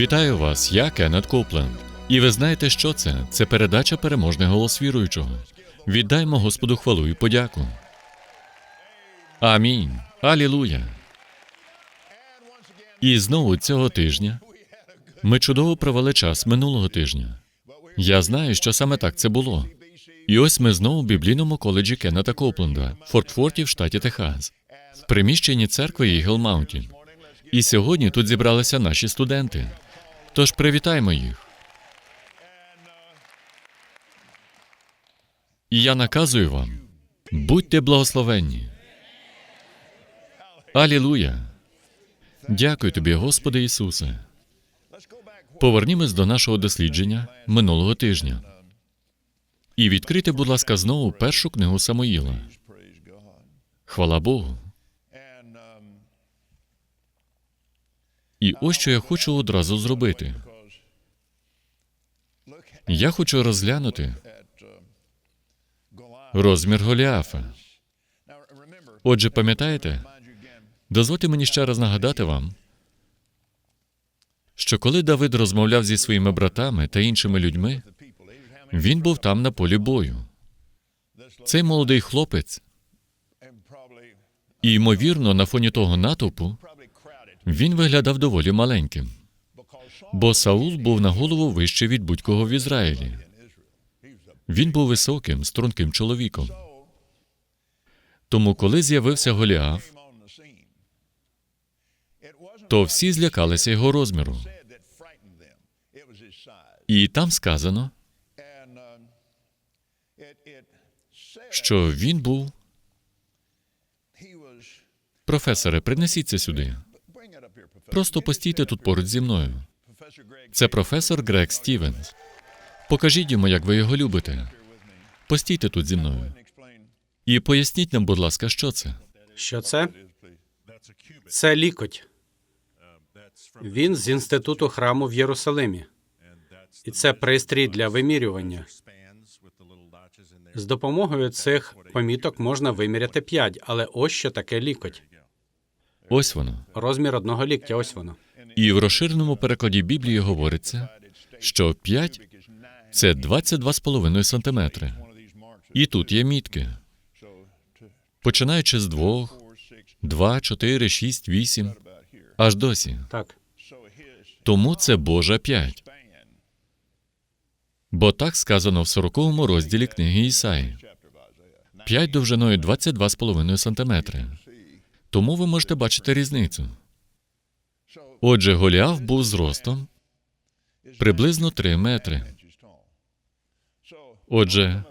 Вітаю вас, я Кеннет Копленд. І ви знаєте, що це? Це передача переможний голос віруючого. Віддаймо Господу хвалу і подяку. Амінь. Алілуя. І знову цього тижня ми чудово провели час минулого тижня. Я знаю, що саме так це було. І ось ми знову в біблійному коледжі Кеннета Копленда, в Фортфорті в штаті Техас, в приміщенні церкви Ігл Маунтін. І сьогодні тут зібралися наші студенти. Тож привітаємо їх. І я наказую вам: будьте благословенні. Алілуя! Дякую тобі, Господи Ісусе. Повернімось до нашого дослідження минулого тижня. І відкрийте, будь ласка, знову першу книгу Самоїла. Хвала Богу. І ось що я хочу одразу зробити. Я хочу розглянути розмір Голіафа. Отже, пам'ятаєте, дозвольте мені ще раз нагадати вам, що коли Давид розмовляв зі своїми братами та іншими людьми, він був там на полі бою. Цей молодий хлопець, і ймовірно, на фоні того натовпу, він виглядав доволі маленьким, бо Саул був на голову вище від будь-кого в Ізраїлі. Він був високим, струнким чоловіком. Тому, коли з'явився Голіаф, то всі злякалися його розміру. І там сказано, що він був. Професоре, принесіться сюди. Просто постійте тут поруч зі мною. Це професор Грег Стівенс. Покажіть йому, як ви його любите. Постійте тут зі мною. І поясніть нам, будь ласка, що це. Що це? Це лікоть. Він з інституту храму в Єрусалимі. І це пристрій для вимірювання. З допомогою цих поміток можна виміряти 5, але ось що таке лікоть. Ось воно. Розмір одного ліктя, ось воно. І в розширеному перекладі Біблії говориться, що 5 – це 22,5 сантиметри. І тут є мітки. Починаючи з двох, два, чотири, шість, вісім, аж досі. Так. Тому це Божа п'ять. Бо так сказано в 40 розділі книги Ісаї. П'ять довжиною 22,5 сантиметри. Тому ви можете бачити різницю. Отже, Голіаф був зростом приблизно 3 метри. Отже,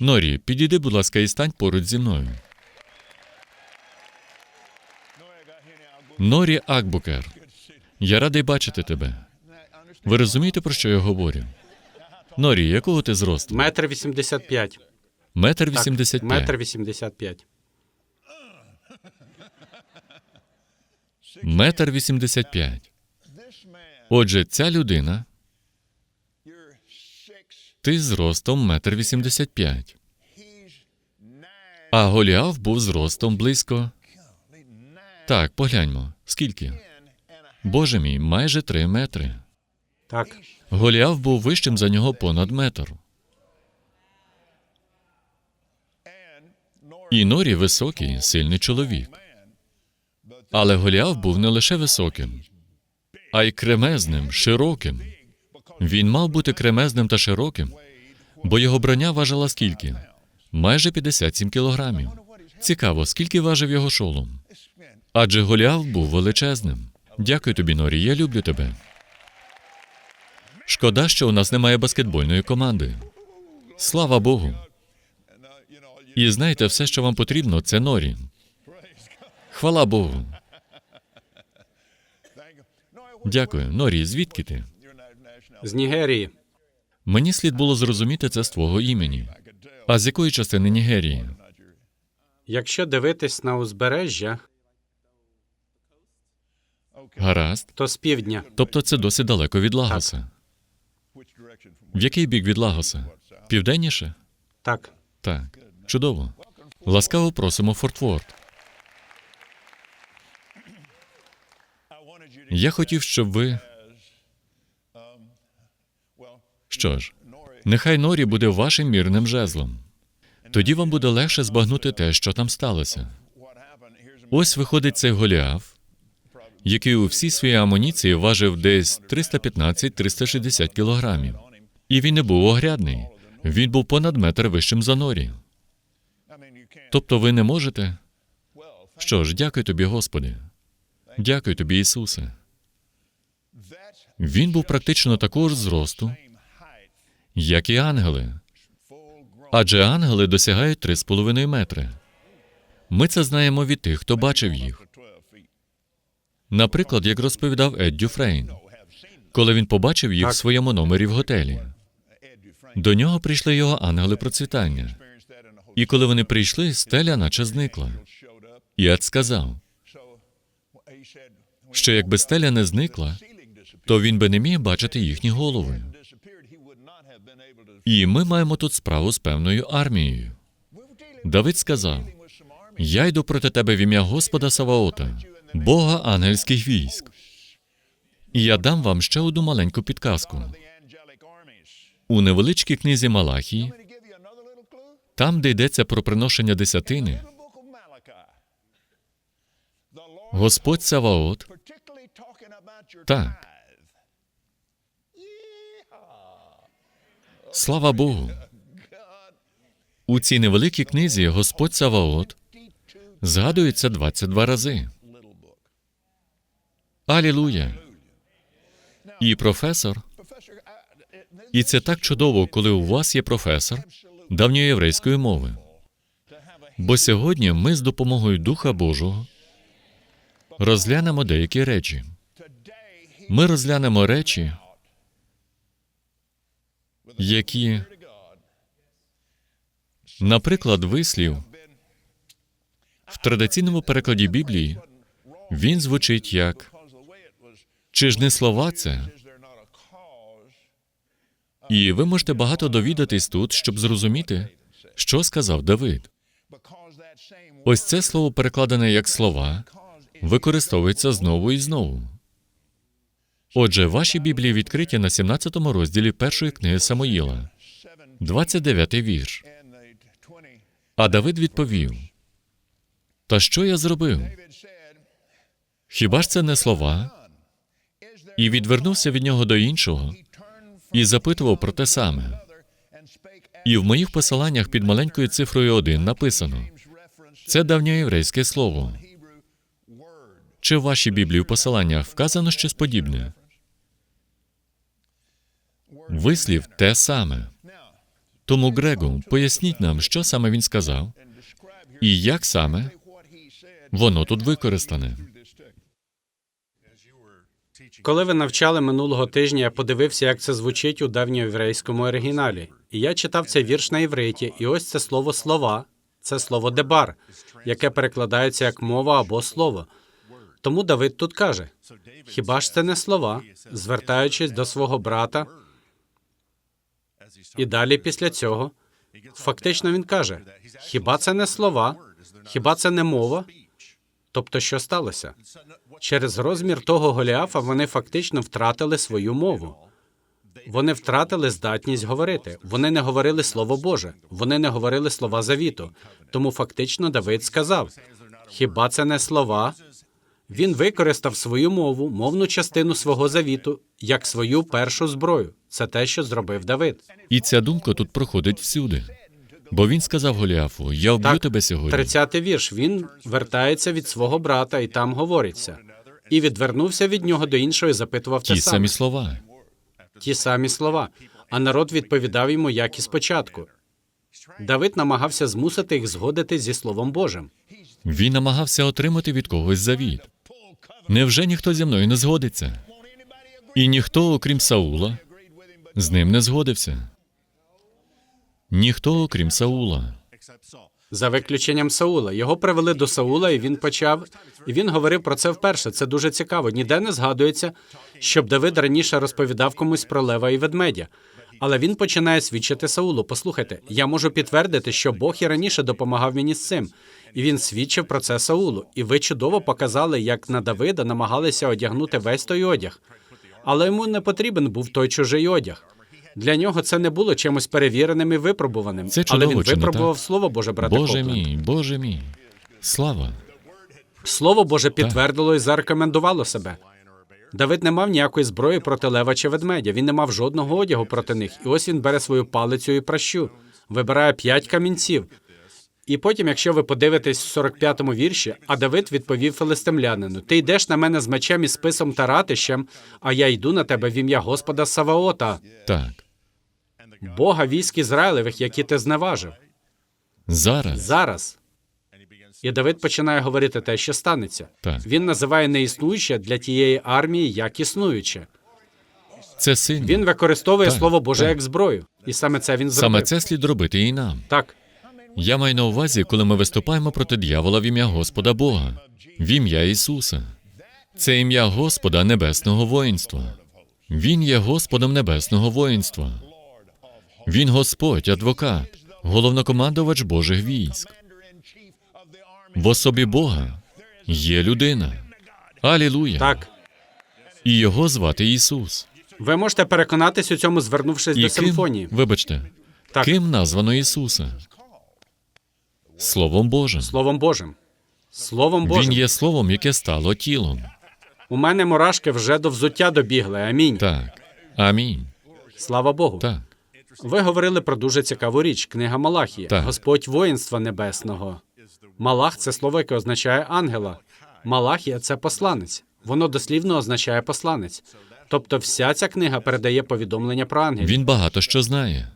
Норі, підійди, будь ласка, і стань поруч зі мною. Норі Акбукер. Я радий бачити тебе. Ви розумієте, про що я говорю? Норі, якого ти зросту? Метр вісімдесят п'ять. Метр вісімдесят Метр вісімдесят п'ять. Метр вісімдесят п'ять. Отже, ця людина, ти зростом метр вісімдесят п'ять. А Голіаф був зростом близько Так, погляньмо. Скільки? Боже мій, майже три метри. Так, Голіаф був вищим за нього понад метр. І Норі високий, сильний чоловік. Але Голіаф був не лише високим, а й кремезним, широким. Він мав бути кремезним та широким, бо його броня важила скільки? Майже 57 кілограмів. Цікаво, скільки важив його шолом. Адже Голіаф був величезним. Дякую тобі, Норі, я люблю тебе. Шкода, що у нас немає баскетбольної команди. Слава Богу. І знаєте, все, що вам потрібно, це Норі. Хвала Богу. Дякую. Норі, звідки ти? з Нігерії. Мені слід було зрозуміти це з твого імені. А з якої частини Нігерії? Якщо дивитись на узбережжя, Гаразд. то з півдня. Тобто це досить далеко від Лагоса. В який бік від Лагоса? Південніше? Так, Так. Чудово. Ласкаво просимо в Я хотів, щоб ви. Що ж, нехай Норі буде вашим мірним жезлом. Тоді вам буде легше збагнути те, що там сталося. Ось виходить цей Голіаф, який у всій своїй амуніції важив десь 315-360 кілограмів. І він не був огрядний. Він був понад метр вищим за Норі. Тобто ви не можете. Що ж, дякую тобі, Господи. Дякую тобі, Ісусе. Він був практично такого ж зросту, як і ангели. Адже ангели досягають 3,5 метри. Ми це знаємо від тих, хто бачив їх. Наприклад, як розповідав Ед Дюфрейн, коли він побачив їх в своєму номері в готелі. До нього прийшли його ангели процвітання. І коли вони прийшли, стеля наче зникла. І Ед сказав, що якби стеля не зникла, то він би не міг бачити їхні голови. І ми маємо тут справу з певною армією. Давид сказав: Я йду проти тебе в ім'я Господа Саваота, Бога ангельських військ. І я дам вам ще одну маленьку підказку. У невеличкій книзі Малахії, там, де йдеться про приношення десятини, Господь Саваот так. Слава Богу. У цій невеликій книзі Господь Саваот згадується 22 рази. Алілуя. І професор. І це так чудово, коли у вас є професор давньоєврейської мови. Бо сьогодні ми з допомогою Духа Божого розглянемо деякі речі. Ми розглянемо речі, які, наприклад, вислів в традиційному перекладі Біблії він звучить як чи ж не слова це? І ви можете багато довідатись тут, щоб зрозуміти, що сказав Давид. Ось це слово, перекладене як слова, використовується знову і знову. Отже, ваші Біблії відкриті на 17 розділі першої книги Самоїла, 29 вірш. А Давид відповів: Та що я зробив? Хіба ж це не слова? І відвернувся від нього до іншого і запитував про те саме. І в моїх посиланнях під маленькою цифрою 1 написано: це давньоєврейське слово. Чи в вашій Біблії в посиланнях вказано щось подібне? Вислів те саме. Тому, Грегу, поясніть нам, що саме він сказав, і як саме воно тут використане. Коли ви навчали минулого тижня, я подивився, як це звучить у давньоєврейському оригіналі. І я читав цей вірш на євриті, і ось це слово слова, це слово дебар, яке перекладається як мова або слово. Тому Давид тут каже: хіба ж це не слова, звертаючись до свого брата, і далі після цього фактично він каже: хіба це не слова, хіба це не мова? Тобто, що сталося? Через розмір того Голіафа вони фактично втратили свою мову. Вони втратили здатність говорити. Вони не говорили слово Боже, вони не говорили слова завіту. Тому фактично Давид сказав: хіба це не слова? Він використав свою мову, мовну частину свого завіту, як свою першу зброю. Це те, що зробив Давид. І ця думка тут проходить всюди. Бо він сказав Голіафу: Я вб'ю Так, тебе сьогодні. 30 вірш. Він вертається від свого брата, і там говориться. І відвернувся від нього до іншого і запитував те Ті саме. самі слова. Ті самі слова. А народ відповідав йому, як і спочатку. Давид намагався змусити їх згодити зі Словом Божим. Він намагався отримати від когось завіт. Невже ніхто зі мною не згодиться? І ніхто, окрім Саула, з ним не згодився. Ніхто, окрім Саула. За виключенням Саула. Його привели до Саула, і він почав. І він говорив про це вперше. Це дуже цікаво. Ніде не згадується, щоб Давид раніше розповідав комусь про лева і ведмедя. Але він починає свідчити Саулу. Послухайте, я можу підтвердити, що Бог і раніше допомагав мені з цим. І він свідчив про це Саулу. І ви чудово показали, як на Давида намагалися одягнути весь той одяг. Але йому не потрібен був той чужий одяг. Для нього це не було чимось перевіреним і випробуваним. Це але він чи не випробував так? слово Боже, брате Боже Копленд. мій, Боже мій. Слава. Слово Боже підтвердило і зарекомендувало себе. Давид не мав ніякої зброї проти лева чи ведмедя. Він не мав жодного одягу проти них. І ось він бере свою палицю і пращу, вибирає п'ять камінців. І потім, якщо ви подивитесь в 45-му вірші, а Давид відповів филистимлянину: Ти йдеш на мене з мечем і списом та ратищем, а я йду на тебе в ім'я Господа Саваота, Так. Бога військ Ізраїлевих, які ти зневажив. Зараз. Зараз. І Давид починає говорити те, що станеться. Так. Він називає неіснуюче для тієї армії як існуюче. Це сильно. Він використовує Так, слово Боже так. як зброю, і саме це він зробив. Саме це слід робити і нам. Так, Я маю на увазі, коли ми виступаємо проти дьявола в ім'я Господа Бога, в ім'я Ісуса. Це ім'я Господа Небесного воїнства. Він є Господом Небесного воїнства. Він Господь, адвокат, головнокомандувач Божих військ. В особі Бога є людина. Алілуя. так. І його звати Ісус. Ви можете переконатись у цьому, звернувшись І до ким, симфонії. вибачте, Так. ким названо Ісуса? Словом Божим. Словом Божим. Словом Божим. Він є словом, яке стало тілом. У мене мурашки вже до взуття добігли. Амінь. Так. Амінь. Слава Богу. Так. Ви говорили про дуже цікаву річ. Книга Малахії. Так. Господь воїнства небесного. Малах це слово, яке означає ангела. Малахія це посланець. Воно дослівно означає посланець. Тобто, вся ця книга передає повідомлення про ангелів. Він багато що знає.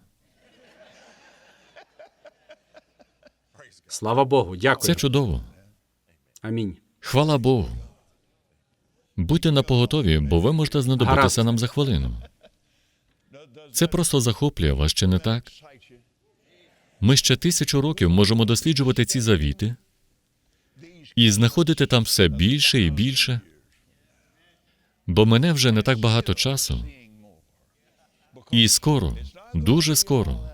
Слава Богу, дякую. Це чудово. Амінь. Хвала Богу. Будьте напоготові, бо ви можете знадобитися Гаразд. нам за хвилину. Це просто захоплює вас, чи не так? Ми ще тисячу років можемо досліджувати ці завіти і знаходити там все більше і більше. Бо мене вже не так багато часу. І скоро, дуже скоро,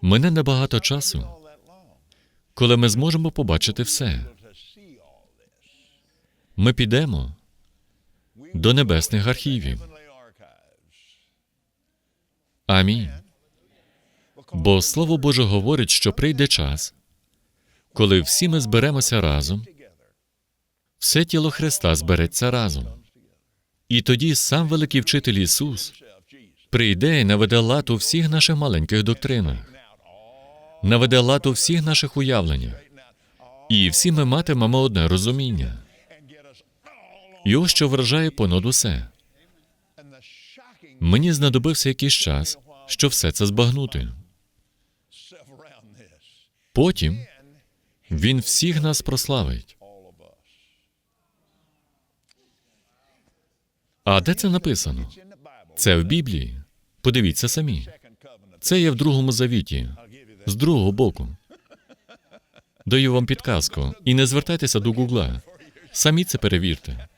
мене небагато часу, коли ми зможемо побачити все. Ми підемо до небесних архівів. Амінь. Бо Слово Боже говорить, що прийде час, коли всі ми зберемося разом, все тіло Христа збереться разом. І тоді сам великий вчитель Ісус прийде і наведе лад у всіх наших маленьких доктринах, наведе лад у всіх наших уявленнях. І всі ми матимемо одне розуміння. І ось що вражає понад усе. Мені знадобився якийсь час, щоб все це збагнути. Потім він всіх нас прославить. А де це написано? Це в Біблії. Подивіться самі. Це є в другому завіті, з другого боку. Даю вам підказку. І не звертайтеся до Гугла. Самі це перевірте.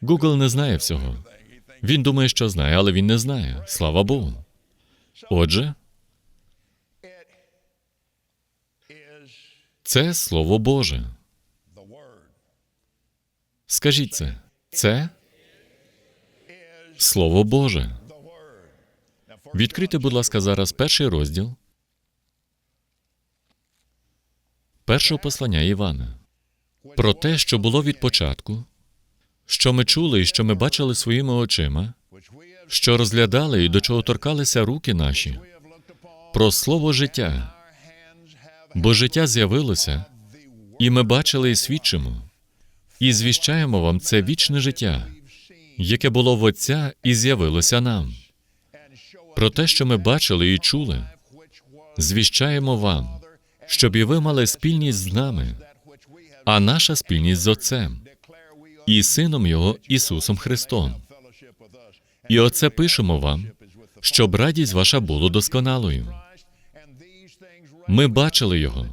Гугл не знає всього. Він думає, що знає, але він не знає. Слава Богу. Отже, Це Слово Боже. Скажіть це. Це Слово Боже. Відкрийте, будь ласка, зараз перший розділ першого послання Івана. Про те, що було від початку, що ми чули і що ми бачили своїми очима, що розглядали і до чого торкалися руки наші, про слово життя. Бо життя з'явилося, і ми бачили і свідчимо, і звіщаємо вам це вічне життя, яке було в Отця і з'явилося нам. Про те, що ми бачили і чули, звіщаємо вам, щоб і ви мали спільність з нами, а наша спільність з Отцем і Сином Його Ісусом Христом. І оце пишемо вам, щоб радість ваша була досконалою. Ми бачили Його,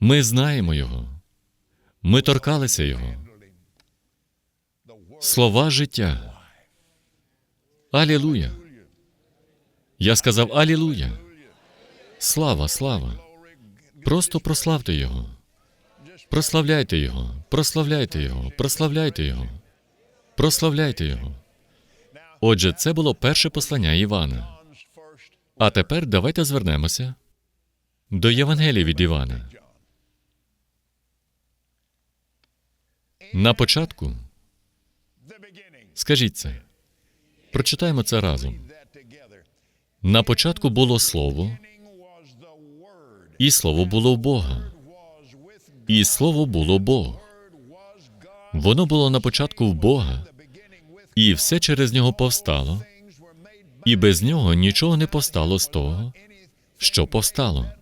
ми знаємо Його, ми торкалися Його. Слова життя. Алілуя. Я сказав Алілуя. Слава, слава. Просто прославте Його. Прославляйте Його, прославляйте Його, прославляйте Його, прославляйте Його. Отже, це було перше послання Івана. А тепер давайте звернемося до Євангелії від Івана. На початку скажіть це. Прочитаємо це разом. На початку було слово, і слово було в Бога. І слово було Бог. Воно було на початку в Бога, і все через нього повстало, і без нього нічого не повстало з того, що повстало.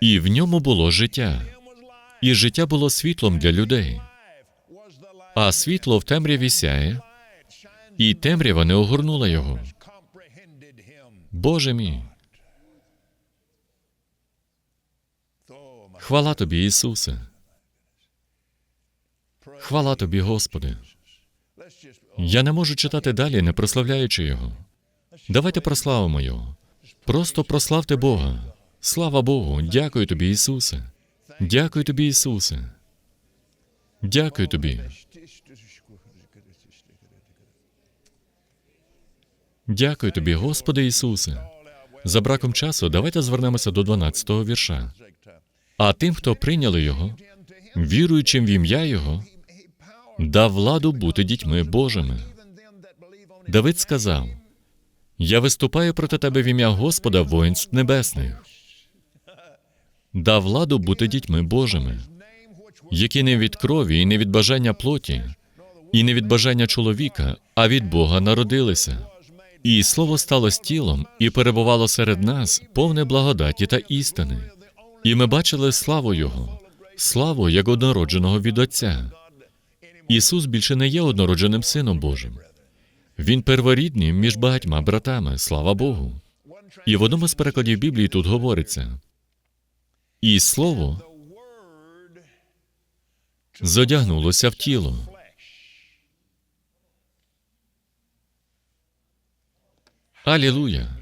І в ньому було життя, і життя було світлом для людей. А світло в темряві сяє, і темрява не огорнула його. Боже мій. Хвала тобі, Ісусе. Хвала тобі, Господи. Я не можу читати далі, не прославляючи Його. Давайте прославимо Його. Просто прославте Бога. Слава Богу. Дякую тобі, Ісусе. Дякую тобі, Ісусе. Дякую тобі. Дякую тобі, Господи Ісусе. За браком часу давайте звернемося до 12-го вірша. А тим, хто прийняли його, віруючим в ім'я Його, дав владу бути дітьми Божими. Давид сказав: Я виступаю проти тебе в ім'я Господа воїнств небесних. Дав владу бути дітьми Божими, які не від крові і не від бажання плоті, і не від бажання чоловіка, а від Бога народилися. І слово стало тілом і перебувало серед нас повне благодаті та істини. І ми бачили славу Його, славу як однородженого від Отця. Ісус більше не є однородженим Сином Божим. Він перворідний між багатьма братами, слава Богу. І в одному з перекладів Біблії тут говориться: і слово зодягнулося в тіло. Алілуя!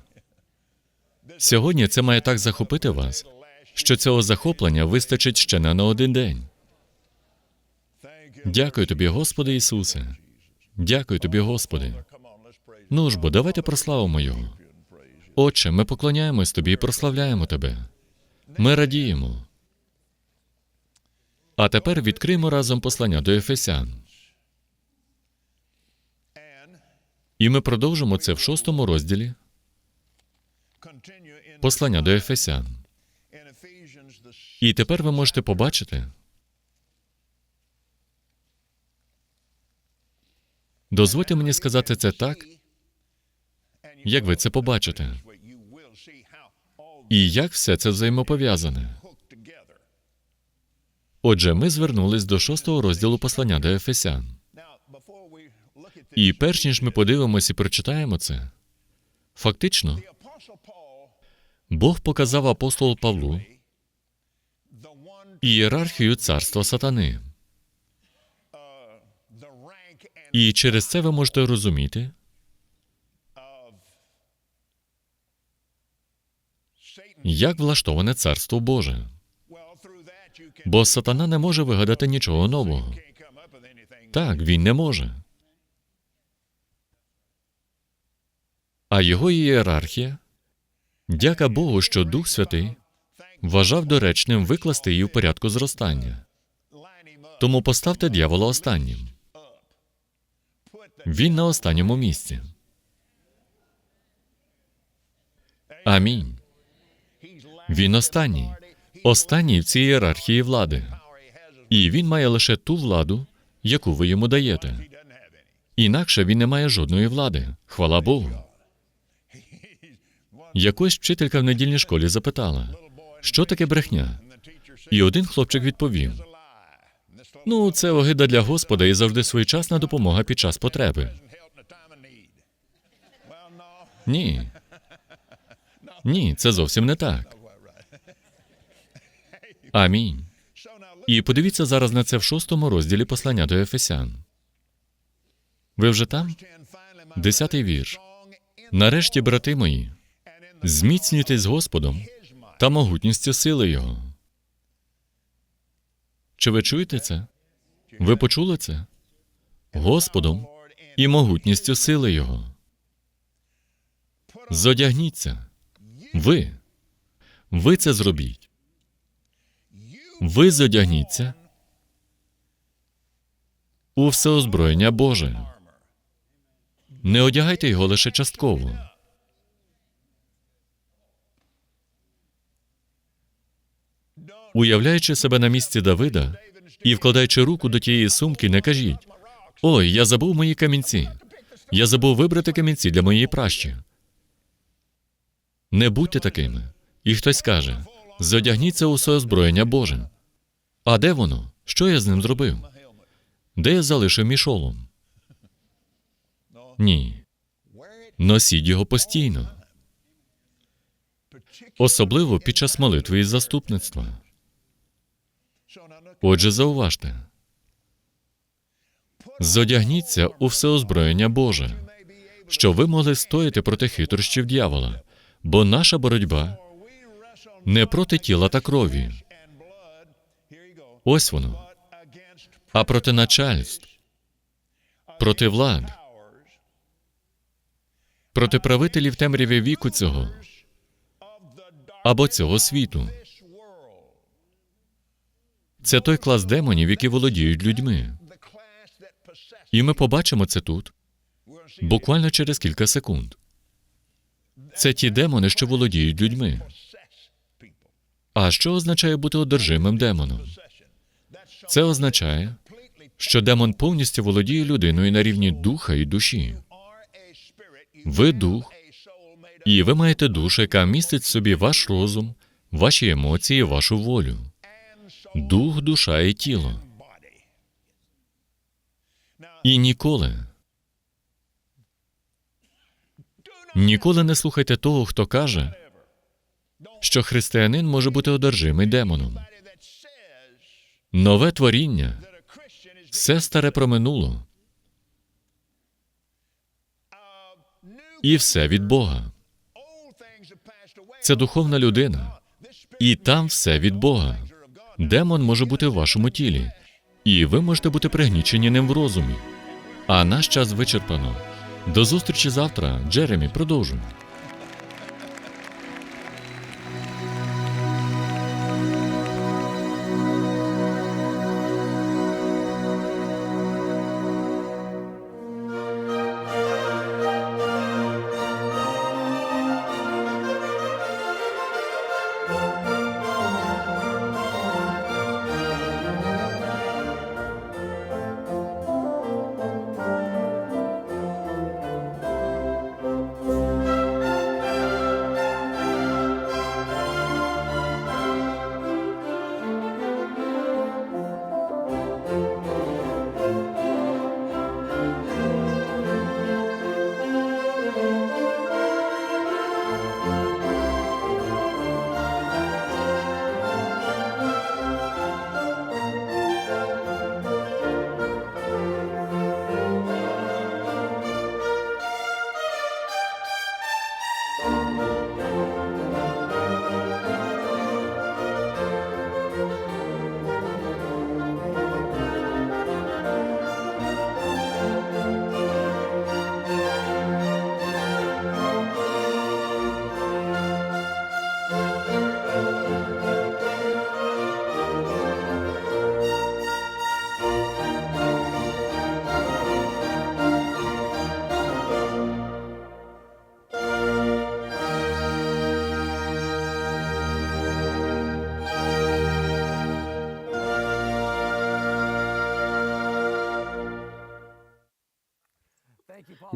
Сьогодні це має так захопити вас, що цього захоплення вистачить ще не на один день. Дякую тобі, Господи Ісусе. Дякую тобі, Господи. Ну ж бо, давайте прославимо Його. Отче, ми поклоняємось Тобі і прославляємо Тебе. Ми радіємо. А тепер відкриємо разом послання до Ефесян. І ми продовжимо це в шостому розділі послання до Ефесян. І тепер ви можете побачити. Дозвольте мені сказати це так, як ви це побачите, і як все це взаємопов'язане. Отже, ми звернулись до шостого розділу послання до Ефесян. І перш ніж ми подивимося і прочитаємо це, фактично, Бог показав апостолу Павлу ієрархію царства сатани. І через це ви можете розуміти, як влаштоване царство Боже. Бо сатана не може вигадати нічого нового. Так, він не може. А його ієрархія, дяка Богу, що Дух Святий вважав доречним викласти її в порядку зростання. Тому поставте дьявола останнім. Він на останньому місці. Амінь. Він останній. Останній в цій ієрархії влади. І він має лише ту владу, яку ви йому даєте. Інакше він не має жодної влади. Хвала Богу. Якось вчителька в недільній школі запитала, що таке брехня? І один хлопчик відповів: Ну, це огида для Господа і завжди своєчасна допомога під час потреби. Ні. Ні, це зовсім не так. Амінь. І подивіться зараз на це в шостому розділі послання до Ефесян. Ви вже там? Десятий вірш. Нарешті, брати мої, зміцнюйтесь Господом та могутністю сили Його. Чи ви чуєте це? Ви почули це? Господом і могутністю сили Його. Зодягніться. Ви. Ви це зробіть. Ви зодягніться у всеозброєння Боже. Не одягайте його лише частково. Уявляючи себе на місці Давида і вкладаючи руку до тієї сумки, не кажіть: Ой, я забув мої камінці. Я забув вибрати камінці для моєї пращі. Не будьте такими. І хтось каже: зодягніться у своє озброєння Боже. А де воно? Що я з ним зробив? Де я залишив мій шолом? Ні. Носіть його постійно. Особливо під час молитви і заступництва. Отже, зауважте. Зодягніться у всеозброєння Боже, щоб ви могли стояти проти хитрощів дьявола, бо наша боротьба не проти тіла та крові. Ось воно, а проти начальств, проти влад, проти правителів темряві віку цього або цього світу. Це той клас демонів, які володіють людьми. І ми побачимо це тут буквально через кілька секунд. Це ті демони, що володіють людьми. А що означає бути одержимим демоном? Це означає, що демон повністю володіє людиною на рівні духа і душі. Ви дух, і ви маєте душу, яка містить в собі ваш розум, ваші емоції, вашу волю. Дух, душа і тіло. І ніколи. Ніколи не слухайте того, хто каже, що християнин може бути одержимий демоном. Нове творіння, все старе проминуло, і все від Бога. Це духовна людина, і там все від Бога. Демон може бути в вашому тілі, і ви можете бути пригнічені ним в розумі. А наш час вичерпано. До зустрічі завтра. Джеремі, продовжуємо.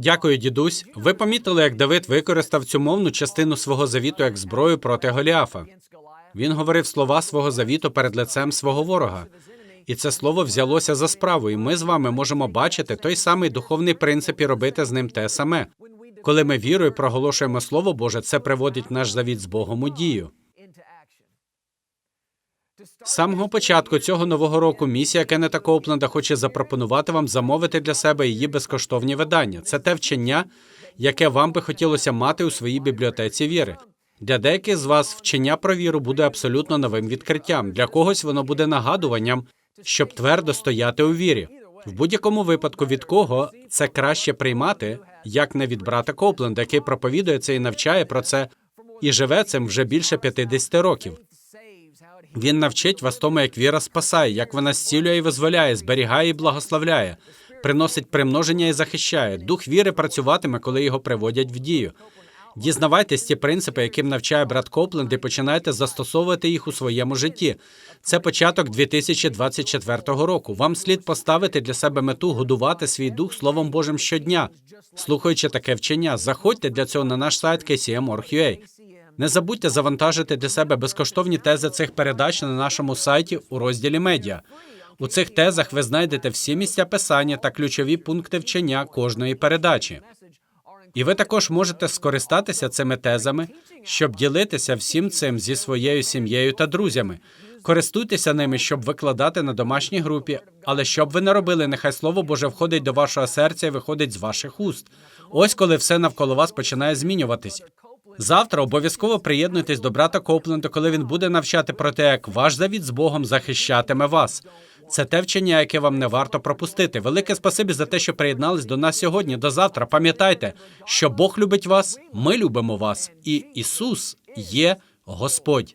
Дякую, дідусь. Ви помітили, як Давид використав цю мовну частину свого завіту як зброю проти Голіафа. Він говорив слова свого завіту перед лицем свого ворога. І це слово взялося за справу, і ми з вами можемо бачити той самий духовний принцип і робити з ним те саме. Коли ми вірою проголошуємо Слово Боже, це приводить наш завіт з Богом у дію. З самого початку цього нового року місія Кеннета Коупленда хоче запропонувати вам замовити для себе її безкоштовні видання. Це те вчення, яке вам би хотілося мати у своїй бібліотеці віри. Для деяких з вас вчення про віру буде абсолютно новим відкриттям. Для когось воно буде нагадуванням, щоб твердо стояти у вірі. В будь-якому випадку від кого це краще приймати, як не від брата Копленда, який проповідує це і навчає про це, і живе цим вже більше 50 років. Він навчить вас тому, як віра спасає, як вона зцілює і визволяє, зберігає і благословляє, приносить примноження і захищає. Дух віри працюватиме, коли його приводять в дію. Дізнавайтесь ті принципи, яким навчає брат Копленд, і починайте застосовувати їх у своєму житті. Це початок 2024 року. Вам слід поставити для себе мету годувати свій дух Словом Божим щодня. Слухаючи таке вчення, заходьте для цього на наш сайт KCM.org.ua. Не забудьте завантажити для себе безкоштовні тези цих передач на нашому сайті у розділі медіа. У цих тезах ви знайдете всі місця писання та ключові пункти вчення кожної передачі. І ви також можете скористатися цими тезами, щоб ділитися всім цим зі своєю сім'єю та друзями. Користуйтеся ними, щоб викладати на домашній групі. Але щоб ви не робили, нехай слово Боже входить до вашого серця і виходить з ваших уст. Ось коли все навколо вас починає змінюватись. Завтра обов'язково приєднуйтесь до брата Копленда, коли він буде навчати про те, як ваш завіт з Богом захищатиме вас. Це те вчення, яке вам не варто пропустити. Велике спасибі за те, що приєднались до нас сьогодні. До завтра. Пам'ятайте, що Бог любить вас, ми любимо вас, і Ісус є Господь.